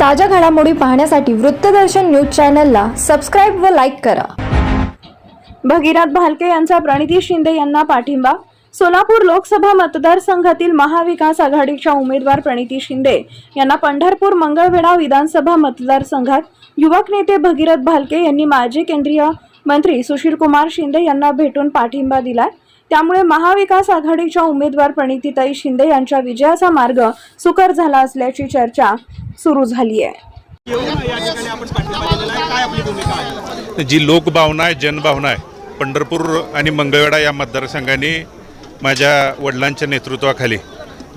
ताज्या घडामोडी पाहण्यासाठी वृत्तदर्शन न्यूज चॅनलला सबस्क्राईब व लाईक करा. भगीरथ भालके यांचा प्रणिती शिंदे यांना पाठिंबा. सोलापूर लोकसभा मतदारसंघातील महाविकास आघाडीच्या उमेदवार प्रणिती शिंदे यांना पंढरपूर मंगळवेढा विधानसभा मतदारसंघात युवक नेते भगीरथ भालके यांनी माजी केंद्रीय मंत्री सुशीलकुमार शिंदे यांना भेटून पाठिंबा दिलाय. त्यामुळे महाविकास आघाडीच्या उमेदवार प्रणितीताई शिंदे यांच्या विजयाचा मार्ग सुकर झाला असल्याची चर्चा सुरू झाली आहे. जी लोकभावना आहे जनभावना आहे पंढरपूर आणि मंगळवेढा या मतदारसंघाने माझ्या वडिलांच्या नेतृत्वाखाली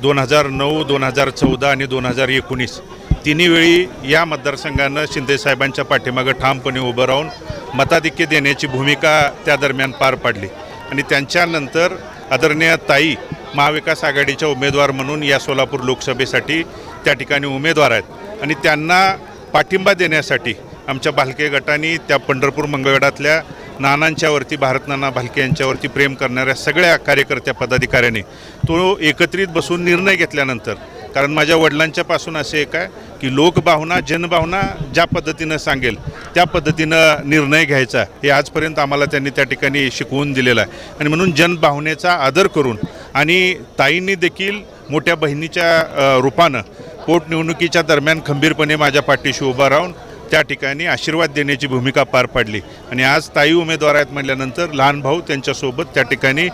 दोन हजार नऊ दोन हजार चौदा आणि दोन हजार एकोणीस तिन्ही वेळी या मतदारसंघानं शिंदेसाहेबांच्या पाठीमागं ठामपणे उभं राहून मताधिक्य देण्याची भूमिका त्या दरम्यान पार पाडली. आणि त्यांच्यानंतर आदरणीय ताई महाविकास आघाडीच्या उमेदवार म्हणून या सोलापूर लोकसभेसाठी त्या ठिकाणी उमेदवार आहेत. आणि त्यांना पाठिंबा देण्यासाठी आमच्या भालके गटाने त्या पंढरपूर मंगळवेढातल्या नानांच्यावरती भारतनाना भालके यांच्यावरती प्रेम करणाऱ्या सगळ्या कार्यकर्त्या पदाधिकाऱ्यांनी तो एकत्रित बसून निर्णय घेतल्यानंतर कारण माझ्या वडिलांच्यापासून असे एक आहे की लोकभावना जनभावना ज्या पद्धतीनं सांगेल त्या पद्धतीनं निर्णय घ्यायचा हे आजपर्यंत आम्हाला त्यांनी त्या ठिकाणी शिकवून दिलेलं आहे. आणि म्हणून जनभावनेचा आदर करून आणि ताईंनी देखील मोठ्या बहिणीच्या रूपानं पोटनिवडणुकीच्या दरम्यान खंबीरपणे माझ्या पाठीशी उभा राहून त्या ठिकाणी आशीर्वाद देण्याची भूमिका पार पाडली. आणि आज ताई उमेदवार आहेत म्हटल्यानंतर लहान भाऊ त्यांच्यासोबत त्या ठिकाणी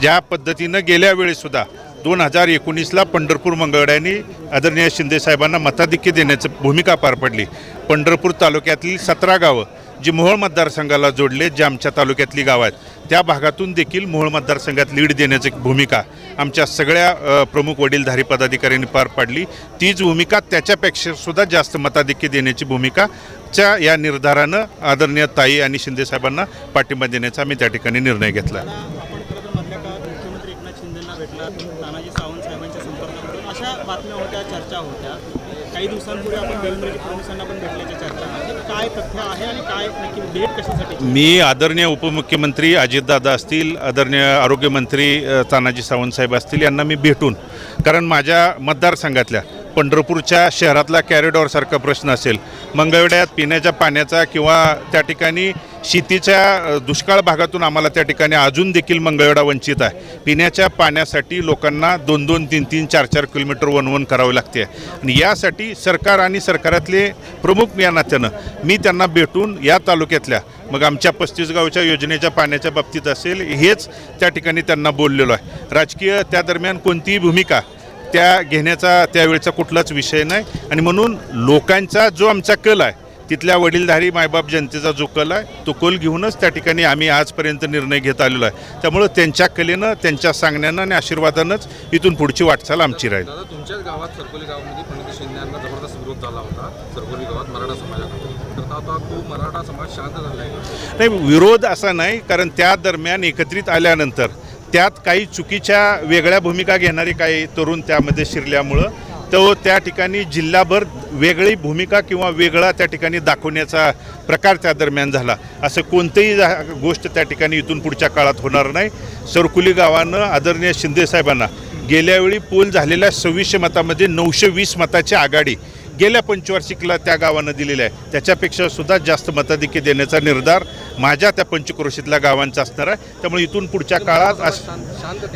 ज्या पद्धतीनं गेल्या वेळेसुद्धा दोन हजार एकोणीसला पंढरपूर मंगळड्यांनी आदरणीय शिंदेसाहेबांना मताधिक्य देण्याची भूमिका पार पडली. पंढरपूर तालुक्यातील सतरा गावं जी मोहोळ मतदारसंघाला जोडले जे आमच्या तालुक्यातली गावं आहेत त्या भागातून देखील मोहोळ मतदारसंघात लीड देण्याची भूमिका आमच्या सगळ्या प्रमुख वडीलधारी पदाधिकाऱ्यांनी पार पाडली. तीच भूमिका त्याच्यापेक्षा सुद्धा जास्त मताधिक्य देण्याची भूमिका च्या या निर्धारानं आदरणीय ताई आणि शिंदेसाहेबांना पाठिंबा देण्याचा आम्ही त्या ठिकाणी निर्णय घेतला आहे आपण खरं तर मधल्या काळात मुख्यमंत्री एकनाथ शिंदेंना भेटला तानाजी सावंत साहेबांच्या संपर्कात अशा बातम्या होत्या चर्चा होत्या. काही दिवसांपूर्वी आपण देवेंद्रजी फडणवीसांना पण भेटल्याच्या चर्चा काय तथ्य आहे आणि काय नक्की भेट कशासाठी? मी आदरणीय उपमुख्यमंत्री अजितदादा असतील आदरणीय आरोग्यमंत्री तानाजी सावंत साहेब असतील यांना मी भेटून कारण माझ्या मतदारसंघातल्या पंढरपूरच्या शहरातला कॅरिडॉरसारखा प्रश्न असेल. मंगळवेड्यात पिण्याच्या पाण्याचा किंवा त्या ठिकाणी शेतीच्या दुष्काळ भागातून आम्हाला त्या ठिकाणी अजून देखील मंगळवेढा वंचित आहे. पिण्याच्या पाण्यासाठी लोकांना दोन दोन तीन तीन चार चार किलोमीटर वन वन करावे लागते. आणि यासाठी सरकार आणि सरकारातले प्रमुख या नात्यानं मी त्यांना भेटून या तालुक्यातल्या मग आमच्या पस्तीस गावच्या योजनेच्या पाण्याच्या बाबतीत असेल हेच त्या ठिकाणी त्यांना बोललेलो आहे. राजकीय त्या दरम्यान कोणतीही भूमिका त्या घेण्याचा त्यावेळेचा कुठलाच विषय नाही. आणि म्हणून लोकांचा जो आमचा कल आहे तिथल्या वडीलधारी मायबाप जनतेचा जो कल आहे तो कल घेऊनच त्या ठिकाणी आम्ही आजपर्यंत निर्णय घेत आलेलो आहे. त्यामुळं त्यांच्या कलेनं त्यांच्या सांगण्यानं आणि आशीर्वादानंच इथून पुढची वाटचाल आमची राहील. तुमच्याच गावात सरकोली गावामध्ये प्रणिती जबरदस्त विरोध झाला होता. सरकोली गावात मराठा समाजाकडून तर आता तो मराठा समाज शांत झाला नाही विरोध असा नाही कारण त्या दरम्यान एकत्रित आल्यानंतर त्यात काही चुकीच्या वेगळ्या भूमिका घेणारे काही तरुण त्यामध्ये शिरल्यामुळं तो त्या ठिकाणी जिल्हाभर वेगळी भूमिका किंवा वेगळा त्या ठिकाणी दाखवण्याचा प्रकार त्या दरम्यान झाला. असं कोणतंही गोष्ट त्या ठिकाणी इथून पुढच्या काळात होणार नाही. सरकुली गावानं आदरणीय शिंदेसाहेबांना गेल्यावेळी पोल झालेल्या सव्वीसशे मतामध्ये नऊशे वीस मताची आघाडी गेल्या पंचवार्षिकला त्या गावानं दिलेल्या आहे. त्याच्यापेक्षा सुद्धा जास्त मताधिक्य देण्याचा निर्धार माझ्या त्या पंचक्रोशीतल्या गावांचा असणार आहे. त्यामुळे इथून पुढच्या काळात अस-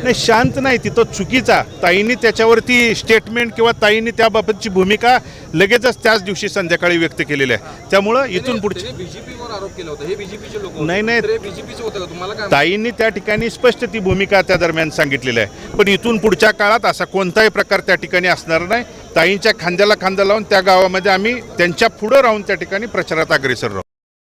नाही शांत नाही. तिथं चुकीचा. ताईंनी त्याच्यावरती स्टेटमेंट किंवा ताईंनी त्याबाबतची भूमिका लगेचच त्याच दिवशी संध्याकाळी व्यक्त केलेली आहे. त्यामुळं इथून पुढची नाही, नाही. ताईंनी त्या ठिकाणी स्पष्ट ती भूमिका त्या दरम्यान सांगितलेली आहे. पण इथून पुढच्या काळात असा कोणताही प्रकार त्या ठिकाणी असणार नाही. ताईंच्या खांद्याला खांदा लावून त्या गावामध्ये आम्ही त्यांच्या पुढं राहून त्या ठिकाणी प्रचारात अग्रेसर राहू.